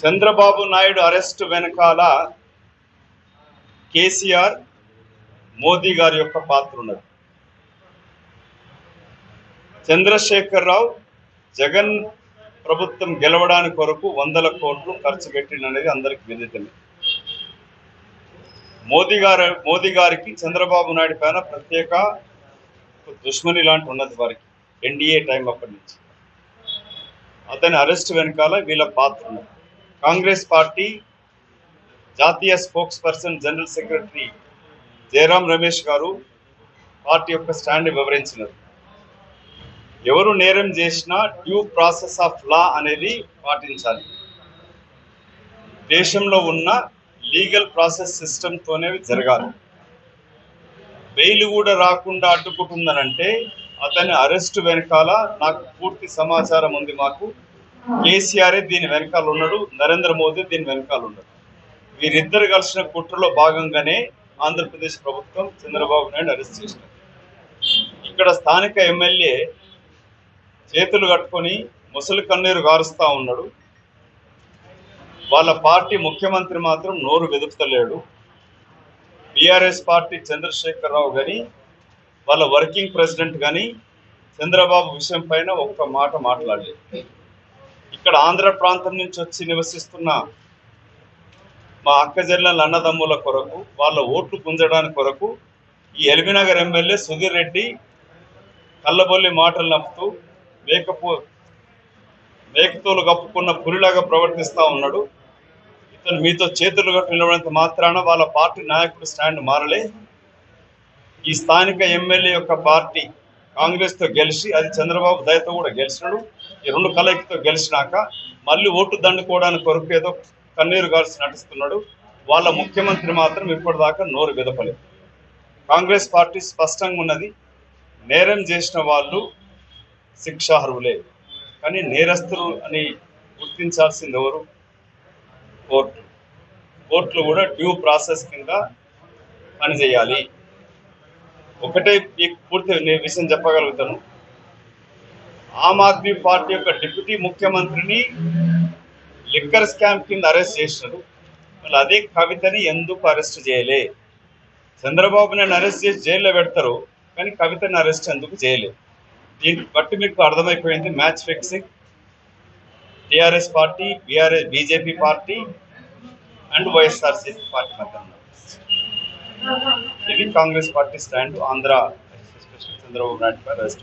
Chandrababu Naidu arrest వెనకాల కేసీఆర్ మోదీ గారి యొక్క పాత్ర ఉన్నది. చంద్రశేఖర్ రావు జగన్ ప్రభుత్వం గెలవడానికి కొరకు వందల కోట్లు ఖర్చు పెట్టిందనేది అందరికి విదితమే. మోదీ గారు మోదీ గారికి చంద్రబాబు నాయుడు పైన ప్రత్యేక దుష్మని లాంటి ఉన్నది వారికి ఎన్డీఏ టైం అప్పటి నుంచి. అతని అరెస్ట్ వెనకాల వీళ్ళ పాత్ర ఉన్నది. కాంగ్రెస్ పార్టీ జాతీయ spokesperson general secretary Jairam Ramesh garu party యొక్క స్టాండ్ వివరించినారు. ఎవరు నేరం చేసినా డ్యూ ప్రాసెస్ ఆఫ్ లా అనేది పాటించాలి. దేశంలో ఉన్న లీగల్ ప్రాసెస్ సిస్టంతోనే జరగాలి. బెయిల్ కూడా రాకుండా అడ్డుకుంటుందనంటే అతని అరెస్ట్ వెనకాల నాకు పూర్తి సమాచారం ఉంది మాకు. కేసీఆర్ దీని వెనకాల ఉన్నాడు నరేంద్ర మోదీ దీని వెనకాల ఉన్నాడు. వీరిద్దరు కలిసిన కుట్రలో భాగంగానే ఆంధ్రప్రదేశ్ ప్రభుత్వం చంద్రబాబు నాయుడు అరెస్ట్ చేసినారు ఇక్కడ స్థానిక ఎమ్మెల్యే చేతులు కట్టుకొని ముసలి కన్నీరు గారుస్తా ఉన్నాడు. వాళ్ళ పార్టీ ముఖ్యమంత్రి మాత్రం నోరు వెదుపుతలేడు బీఆర్ఎస్ పార్టీ చంద్రశేఖర్ రావు కానీ వాళ్ళ వర్కింగ్ ప్రెసిడెంట్ కానీ చంద్రబాబు విషయం పైన ఒక్క మాట మాట్లాడలేదు. ఇక్కడ ఆంధ్ర ప్రాంతం నుంచి వచ్చి నివసిస్తున్న మా అక్క అన్నదమ్ముల కొరకు వాళ్ళ ఓట్లు గుంజడానికి కొరకు ఈ ఎల్బీనగర్ ఎమ్మెల్యే సుధీర్ రెడ్డి కళ్ళబొల్లి మాటలు నమ్ముతూ మేకపో మేకతోలు కప్పుకున్న పులిలాగా ప్రవర్తిస్తూ ఉన్నాడు. ఇతను మీతో చేతులు కట్టి నిలబడినంత మాత్రాన వాళ్ళ పార్టీ నాయకుడు స్టాండ్ మారలే. ఈ స్థానిక ఎమ్మెల్యే యొక్క పార్టీ కాంగ్రెస్తో గెలిచి అది చంద్రబాబు దయతో కూడా గెలిచినాడు. ఈ రెండు కలయికతో గెలిచినాక మళ్ళీ ఓటు దండుకోవడానికి కొరకు ఏదో కన్నీరు గాల్సి నటిస్తున్నాడు. వాళ్ళ ముఖ్యమంత్రి మాత్రం ఇప్పటిదాకా నోరు విదపలేదు. కాంగ్రెస్ పార్టీ స్పష్టంగా ఉన్నది నేరం చేసిన వాళ్ళు శిక్షార్హులే. కానీ నేరస్తులు అని గుర్తించాల్సింది ఎవరు? కోర్టు కోర్టులు కూడా డ్యూ ప్రాసెస్ కింద పనిచేయాలి. ఒకటే మీకు పూర్తి నేను విషయం చెప్పగలుగుతాను. ఆమ్ ఆద్మీ పార్టీ యొక్క డిప్యూటీ ముఖ్యమంత్రిని లిక్కర్ స్కామ్ కింద అరెస్ట్ చేసినారు మళ్ళీ అదే కవితని ఎందుకు అరెస్ట్ చేయలే? చంద్రబాబు నాయుడు అరెస్ట్ చేసి జైల్లో పెడతారు కానీ కవితని అరెస్ట్ ఎందుకు చేయలేదు దీన్ని బట్టి మీకు అర్థమైపోయింది match fixing. TRS party BRS BJP party and YSRCP party మధ్య ఉన్న. ఇది Congress party stand Andhra Chandrababu Naidu garu arrest